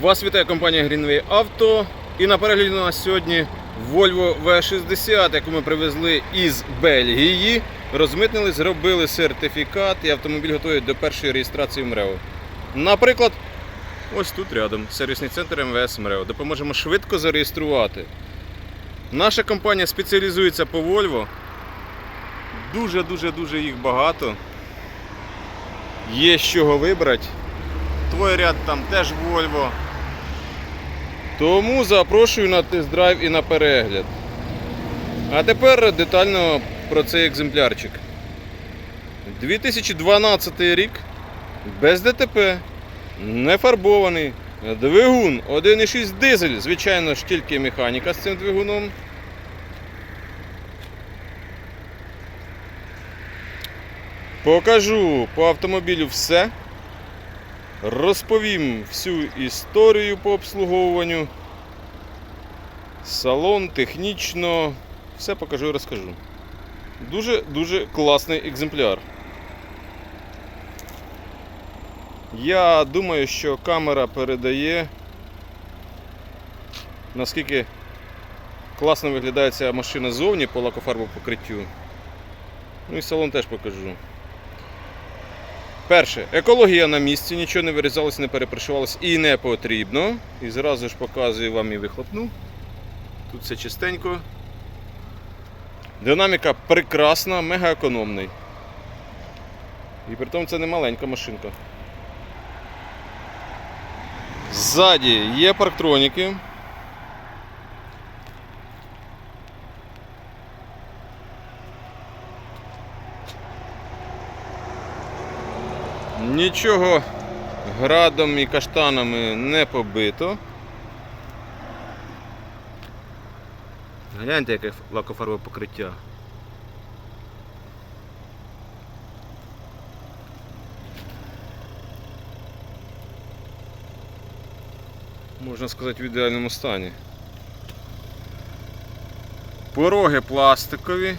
Вас вітає компанія Greenway Auto. І на перегляді у нас сьогодні Volvo V60, яку ми привезли із Бельгії. Розмитнили, зробили сертифікат і автомобіль готовий до першої реєстрації в МРЕО. Наприклад, ось тут рядом сервісний центр МВС МРЕО. Допоможемо швидко зареєструвати. Наша компанія спеціалізується по Volvo. Дуже-дуже-дуже їх багато. Є з чого вибрати. Твой ряд там теж Volvo. Тому запрошую на тест-драйв і на перегляд. А тепер детально про цей екземплярчик. 2012 рік, без ДТП, не фарбований. Двигун 1,6 дизель, звичайно ж тільки механіка з цим двигуном. Покажу по автомобілю все. Розповім всю історію по обслуговуванню. Салон, технічно. Все покажу і розкажу. Дуже-дуже класний екземпляр. Я думаю, що камера передає, наскільки класно виглядає ця машина ззовні по лакофарбопокриттю. Ну і салон теж покажу. Перше, екологія на місці, нічого не вирізалось, не перепришивалось і не потрібно. І зразу ж показую вам і вихлопну. Тут все чистенько. Динаміка прекрасна, мега економний. І при тому це не маленька машинка. Ззаді є парктроніки. Нічого градом і каштанами не побито. Гляньте, яке лакофарбове покриття. Можна сказати в ідеальному стані. Пороги пластикові.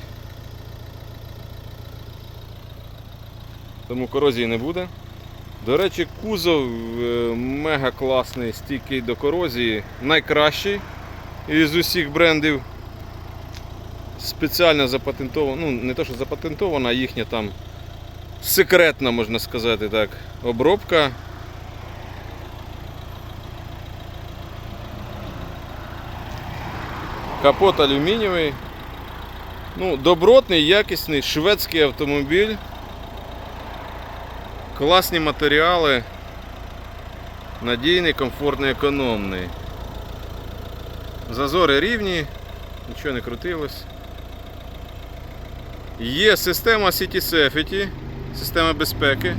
Тому корозії не буде. До речі, кузов е, мега класний, стійкий до корозії, найкращий із усіх брендів. Спеціально запатентована, ну не то, що запатентована, а їхня там секретна, можна сказати так, обробка. Капот алюмінієвий. Ну, добротний, якісний шведський автомобіль. Класні матеріали. Надійний, комфортний, економний. Зазори рівні, нічого не крутилось. Є система City Safety, система безпеки.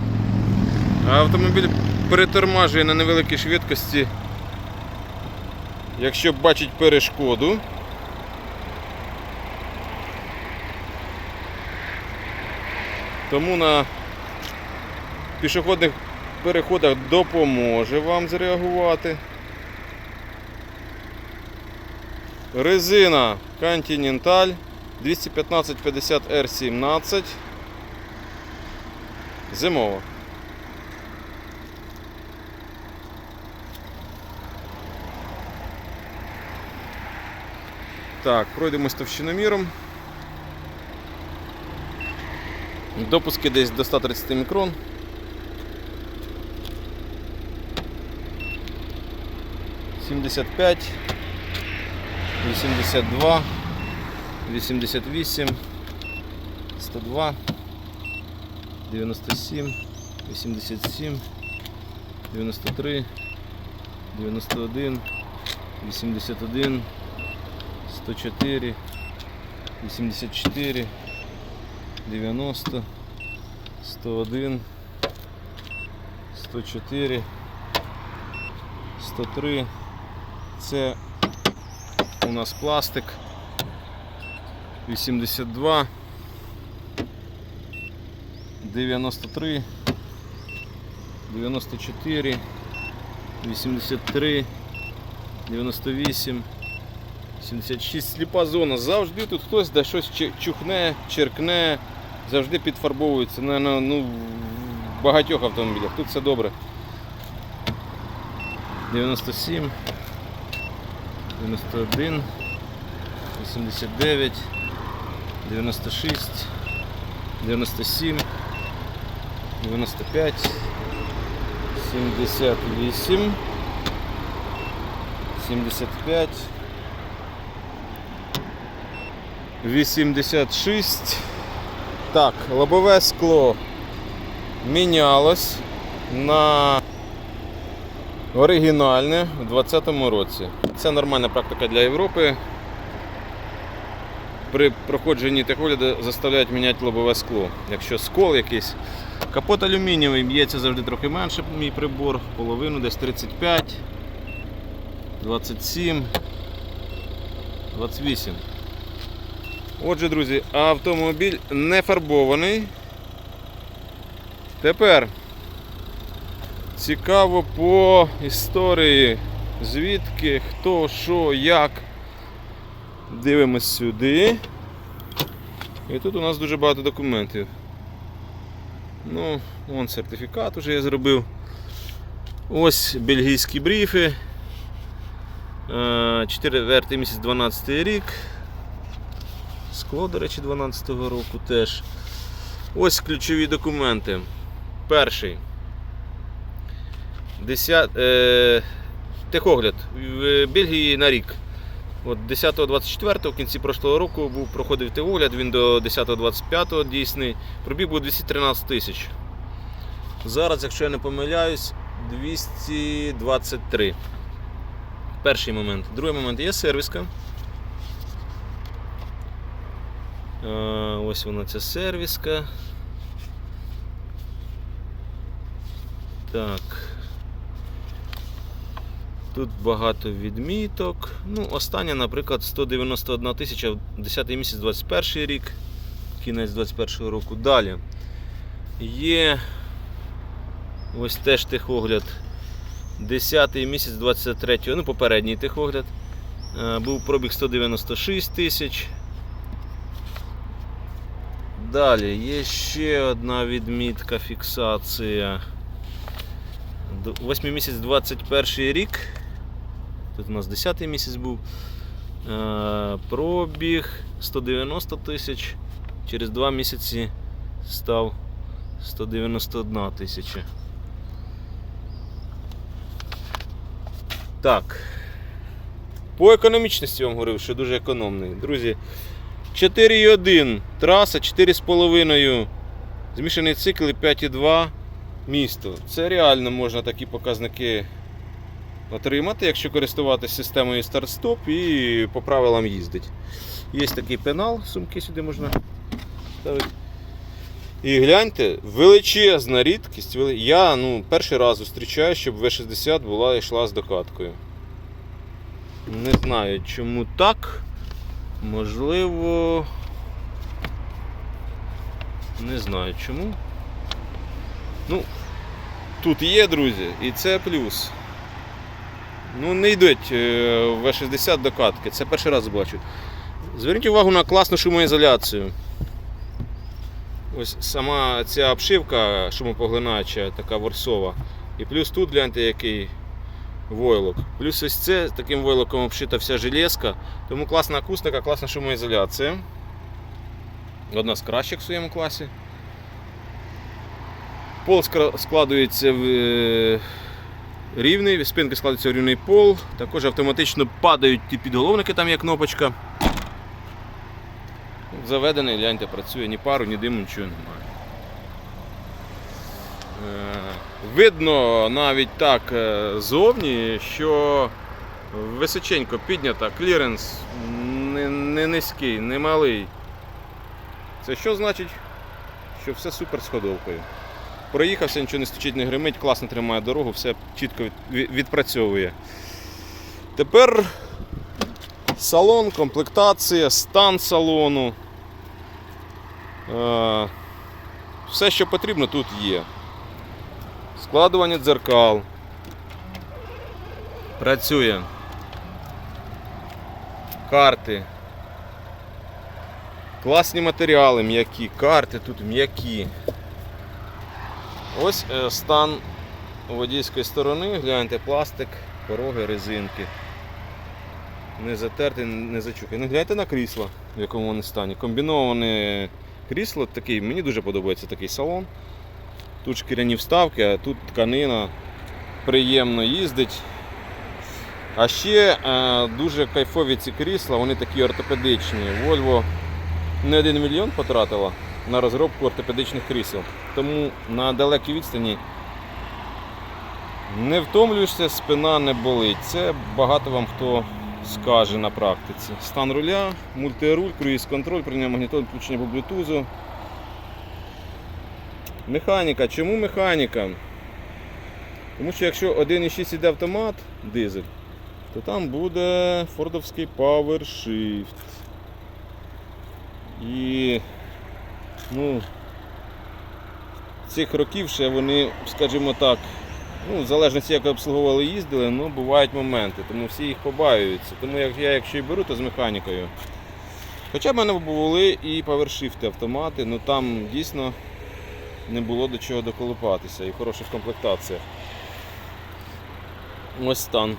Автомобіль перетормажує на невеликій швидкості, якщо бачить перешкоду. Тому на пішохідних переходах допоможе вам зреагувати. Резина Continental 215 50 R17. Зимова. Так, пройдемось товщиноміром. Допуски десь до 130 мікрон. 75, 82, 88, 102, 97, 87, 93, 91, 81, 104, 84, 90, 101, 104, 103, Це у нас пластик. 82, 93, 94, 83, 98. 76 сліпа зона. Завжди тут хтось де щось чухне, черкне, завжди підфарбовується. Наверно, ну, в багатьох автомобілях. Тут все добре. 97, 91, 89, 96, 97, 95, 78, 75, 86. Так, лобове скло мінялось на оригінальне у 2020 році. Це нормальна практика для Європи. При проходженні техогляду заставляють міняти лобове скло. Якщо скол якийсь. Капот алюмінієвий б'ється завжди трохи менше, мій прибор, половину десь 35, 27, 28. Отже, друзі, автомобіль не фарбований. Тепер цікаво по історії, звідки, хто, що, як. Дивимось сюди. І тут у нас дуже багато документів. Ну, вон сертифікат вже я зробив. Ось бельгійські бріфи. 4 місяць 12 рік. Скло, до речі, 12-го року теж. Ось ключові документи. Перший. 10, е, техогляд в Бельгії на рік. От 10-24 в кінці прошлого року був, проходив техогляд, він до 10-25 дійсний. Пробіг був 213 тисяч. Зараз, якщо я не помиляюсь, 223. Перший момент. Другий момент є сервіска. Е, Ось вона ця сервіска. Так. Тут багато відміток. Ну, остання, наприклад, 191 тисяча 10 місяць 21 рік, кінець 21 року. Далі є ось теж техогляд. 10 місяць 23, ну попередній техогляд. Е, Був пробіг 196 тисяч. Далі є ще одна відмітка, фіксація. 8 місяць 21 рік. Тут у нас 10 місяць був. Е, Пробіг 190 тисяч. Через 2 місяці став 191 тисяча. Так. По економічності я вам говорив, що дуже економний. Друзі, 4,1 траса, 4,5 змішаний цикл і 5,2 місто. Це реально можна такі показники отримати, якщо користуватися системою старт-стоп і по правилам їздить. Є такий пенал, сумки сюди можна ставити. І гляньте, величезна рідкість. Я ну, перший раз зустрічаю, щоб В60 була йшла з докаткою. Не знаю, чому так. Можливо. Не знаю чому. Ну, тут є, друзі, і це плюс. Ну, не йдуть е, в 60 докатки. Це перший раз бачу. Зверніть увагу на класну шумоізоляцію. Ось сама ця обшивка шумопоглинаюча, така ворсова. І плюс тут гляньте, який войлок. Плюс ось це таким войлоком обшита вся железка. Тому класна акустика, класна шумоізоляція. Одна з кращих в своєму класі. Пол складується в е, рівний, спинки складаються в рівний пол. Також автоматично падають ті підголовники, там є кнопочка. Заведений, гляньте, працює, ні пару, ні диму, нічого немає. Е, Видно навіть так е, зовні, що височенько піднята, кліренс не, не низький, не малий. Це що значить? Що все супер з ходовкою. Проїхався, нічого не стучить, не гримить, класно тримає дорогу, все чітко від- від- відпрацьовує. Тепер салон, комплектація, стан салону. Е, Все, що потрібно, тут є. Складування дзеркал. Працює. Карти. Класні матеріали, м'які, карти тут м'які. Ось е, стан водійської сторони, гляньте, пластик, пороги, резинки. Не затерти, не зачухані. Ну гляньте на крісло, в якому вони стані. Комбіноване крісло такий, мені дуже подобається такий салон. Тут шкіряні вставки, а тут тканина. Приємно їздить. А ще е, дуже кайфові ці крісла, вони такі ортопедичні. Volvo не один мільйон потратила на розробку ортопедичних крісел. Тому на далекій відстані не втомлюєшся, спина не болить. Це багато вам хто скаже на практиці. Стан руля, мультируль, круїз-контроль, прийняв магнітоль, включення по блютузу. Механіка. Чому механіка? Тому що якщо 1.6 іде автомат, дизель, то там буде фордовський PowerShift. І ну, цих років ще вони, скажімо так, ну, в залежності як обслуговували їздили, ну, бувають моменти, тому всі їх побаюються. Тому як я якщо і беру, то з механікою. Хоча в мене були і PowerShift автомати, ну там дійсно не було до чого доколупатися і в хороших комплектаціях. Ось стан.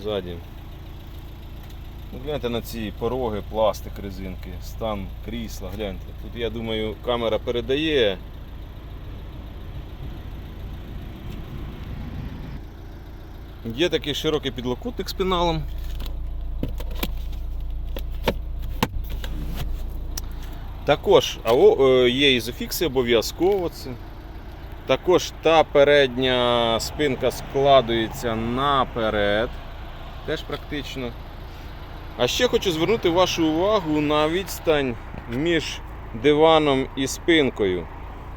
Ззаді. Ну, гляньте на ці пороги, пластик, резинки, стан крісла, гляньте. Тут я думаю камера передає. Є такий широкий підлокотник з пеналом. Також а о, е, є ізофікси обов'язково це. Також та передня спинка складується наперед. Теж практично. А ще хочу звернути вашу увагу на відстань між диваном і спинкою.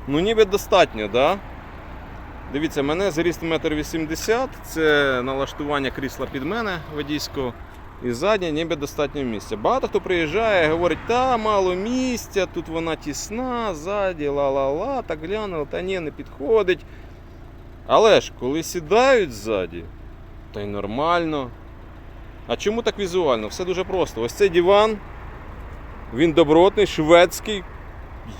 Ну ніби достатньо, да? Дивіться, мене зріст 1,80 м, це налаштування крісла під мене водійського. І ззаді ніби достатньо місця. Багато хто приїжджає і говорить, та мало місця, тут вона тісна, ззаді, ла-ла-ла, так глянули, та ні, не підходить. Але ж, коли сідають ззаді, то й нормально. А чому так візуально? Все дуже просто. Ось цей диван, він добротний, шведський,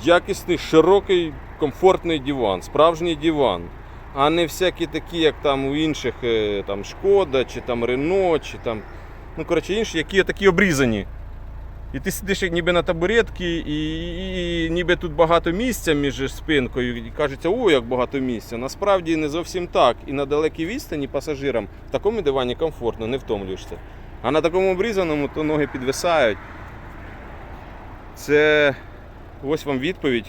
якісний, широкий, комфортний диван, справжній диван. А не всякі такі, як там у інших е, там, Шкода, чи там Рено, чи там. Ну, коротше, інші, які такі обрізані. І ти сидиш ніби на табуретці, і, і, і ніби тут багато місця між спинкою. І кажеться, о, як багато місця. Насправді не зовсім так. І на далекій відстані пасажирам в такому дивані комфортно, не втомлюєшся. А на такому обрізаному то ноги підвисають. Це ось вам відповідь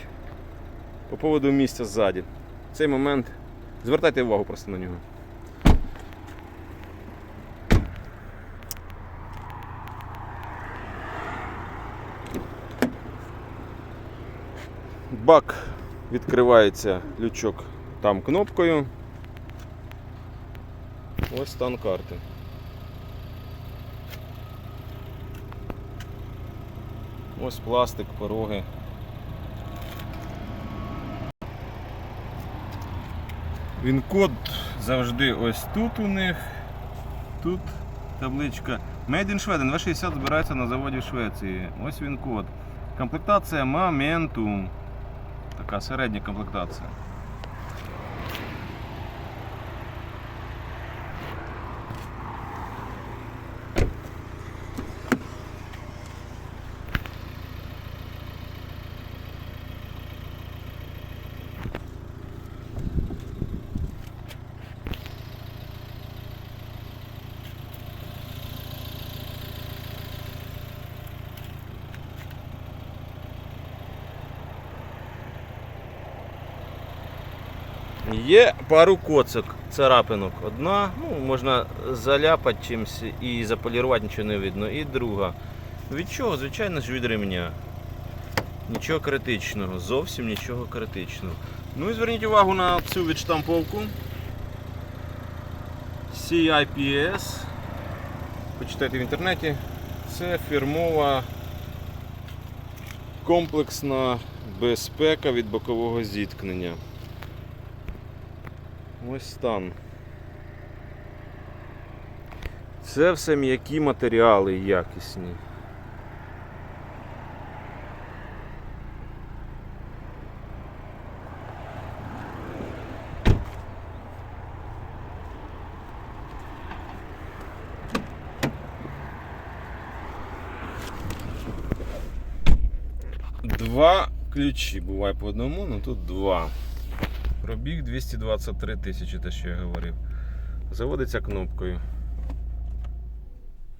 по поводу місця ззаді. Цей момент. Звертайте увагу просто на нього. Бак відкривається лючок там кнопкою. Ось стан карти. Ось пластик, пороги. Він код завжди ось тут у них. Тут табличка Made in Sweden. В60 збирається на заводі в Швеції. Ось він код. Комплектація Momentum. Така середня комплектація. Є пару коцок, царапинок. Одна, ну, можна заляпати чимось і заполірувати, нічого не видно. І друга. Від чого? Звичайно ж від ремня. Нічого критичного, зовсім нічого критичного. Ну і зверніть увагу на цю відштамповку. CIPS. Почитайте в інтернеті. Це фірмова комплексна безпека від бокового зіткнення. Ось стан. Це все м'які матеріали якісні. Два ключі буває по одному, але тут два. Пробіг 223 тисячі, те, що я говорив. Заводиться кнопкою.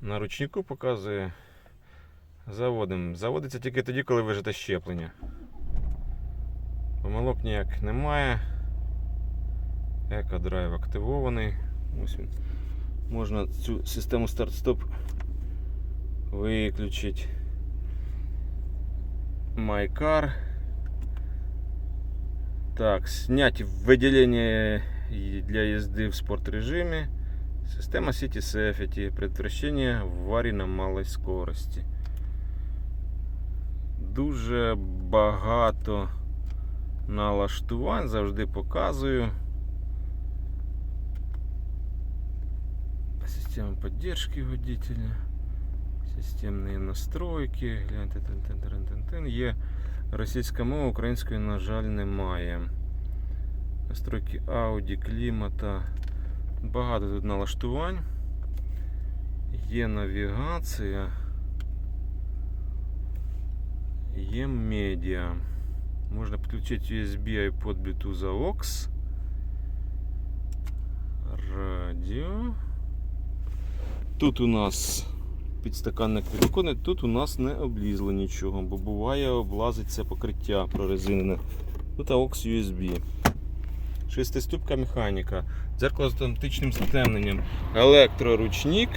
На ручнику показує. Заводимо. Заводиться тільки тоді, коли вижите щеплення. Помилок ніяк немає. Екодрайв активований. Ось він. Можна цю систему старт-стоп виключити. My Car. Так, снять выделение для езды в спорт режиме. Система City Safety. Предотвращение аварій на малій скорості. Дуже багато налаштувань, завжди показую. Система поддержки водителя. Системні настройки. Гляньте, тин-тин-тин-тин-тин. Є російська мова, української, на жаль, немає. Настройки Audi, клімата. Багато тут налаштувань. Є навігація. Є медіа. Можна підключити USB, iPod, Bluetooth, AUX. Радіо. Тут у нас підстаканник підоконник, тут у нас не облізло нічого, бо буває облазиться покриття прорезинене. Тут AUX USB. Шестиступка механіка, дзеркало з автоматичним стемненням, електроручник.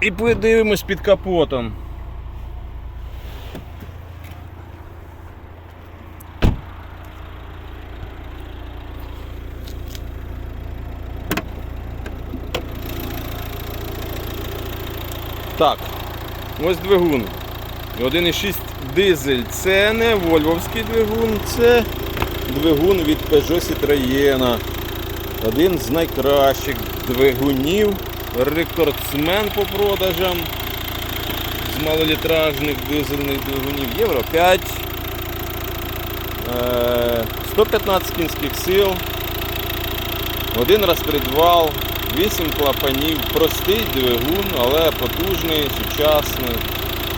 І подивимось під капотом. Так, ось двигун. 1,6 дизель. Це не вольвовський двигун, це двигун від Peugeot Citroën. Один з найкращих двигунів, рекордсмен по продажам з малолітражних дизельних двигунів. Євро 5. Е, 115 кінських сил. Один розпредвал, 8 клапанів, простий двигун, але потужний, сучасний.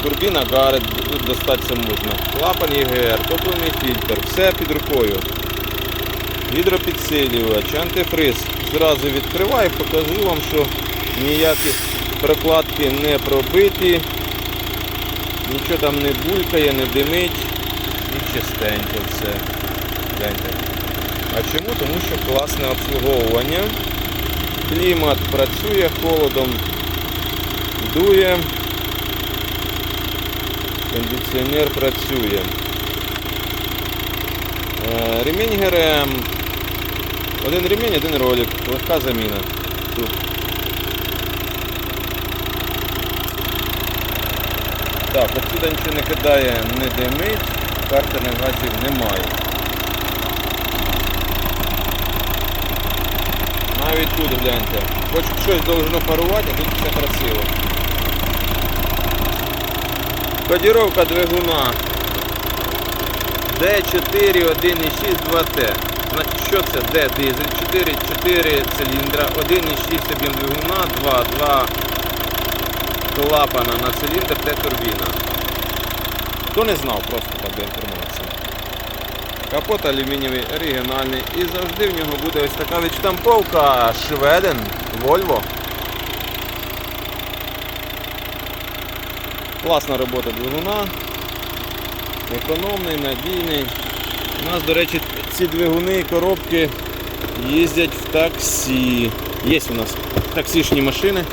Турбіна Гарет, тут достатися можна. Клапан ЄГР, топливний фільтр, все під рукою. Гідропідсилювач, антифриз. Зразу відкриваю, покажу вам, що ніякі прокладки не пробиті, нічого там не булькає, не димить і чистенько все. А чому? Тому що класне обслуговування. Клімат працює, холодом дує. Кондиціонер працює. Е, Ремінь. Один ремінь, один ролик. Легка заміна. Тут. Так, отсюди нічого не кидає, не димить, картерних газів немає. Навіть тут гляньте. Хоч щось должно парувати, а тут все красиво. Кодіровка двигуна D4 1,6 2T. Значить, що це? D дизель 4, 4 циліндра, 1,6 об'єм двигуна, 2, 2 клапана на циліндр, Т турбіна. Хто не знав, просто так інформації. Капот алюмінієвий оригінальний і завжди в нього буде ось така відштамповка Шведен, Volvo. Класна робота двигуна. Економний, надійний. У нас, до речі, ці двигуни і коробки їздять в таксі. Є у нас таксішні машини.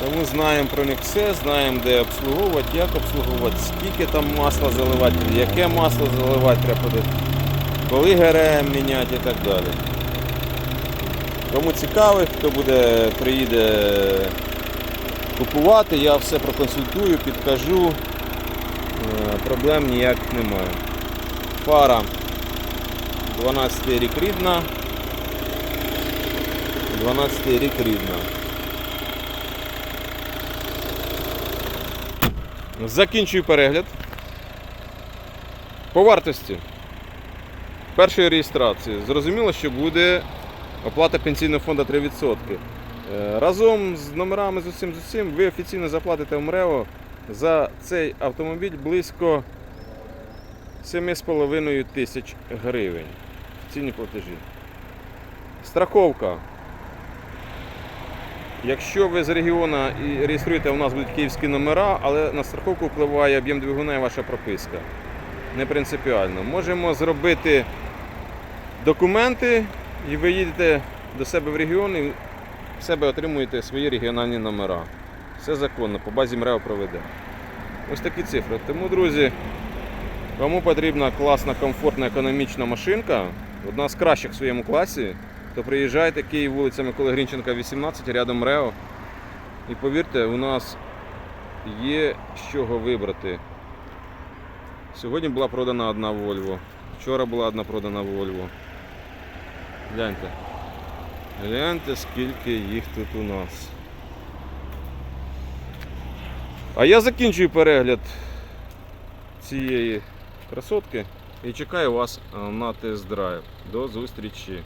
Тому знаємо про них все, знаємо де обслуговувати, як обслуговувати, скільки там масла заливати, яке масло заливати треба буде, коли ГРМ міняти і так далі. Кому цікавий, хто буде, приїде купувати, я все проконсультую, підкажу. Е, Проблем ніяких немає. Фара 12 рік рідна. 12 рік рідна. Закінчую перегляд. По вартості першої реєстрації зрозуміло, що буде оплата пенсійного фонду 3%. Е, Разом з номерами з усім з усім ви офіційно заплатите в МРЕО за цей автомобіль близько 7,5 тисяч гривень. Цінні платежі. Страховка. Якщо ви з регіону і реєструєте, у нас будуть київські номера, але на страховку впливає об'єм двигуна і ваша прописка. Не принципіально. Можемо зробити документи, і ви їдете до себе в регіон і в себе отримуєте свої регіональні номера. Все законно, по базі МРЕО проведе. Ось такі цифри. Тому, друзі, кому потрібна класна, комфортна, економічна машинка, одна з кращих в своєму класі, то приїжджайте Київ, вулиця Миколи Грінченка, 18, рядом МРЕО. І повірте, у нас є з чого вибрати. Сьогодні була продана одна Volvo. Вчора була одна продана Volvo. Гляньте. Гляньте, скільки їх тут у нас. А я закінчую перегляд цієї красотки і чекаю вас на тест-драйв. До зустрічі!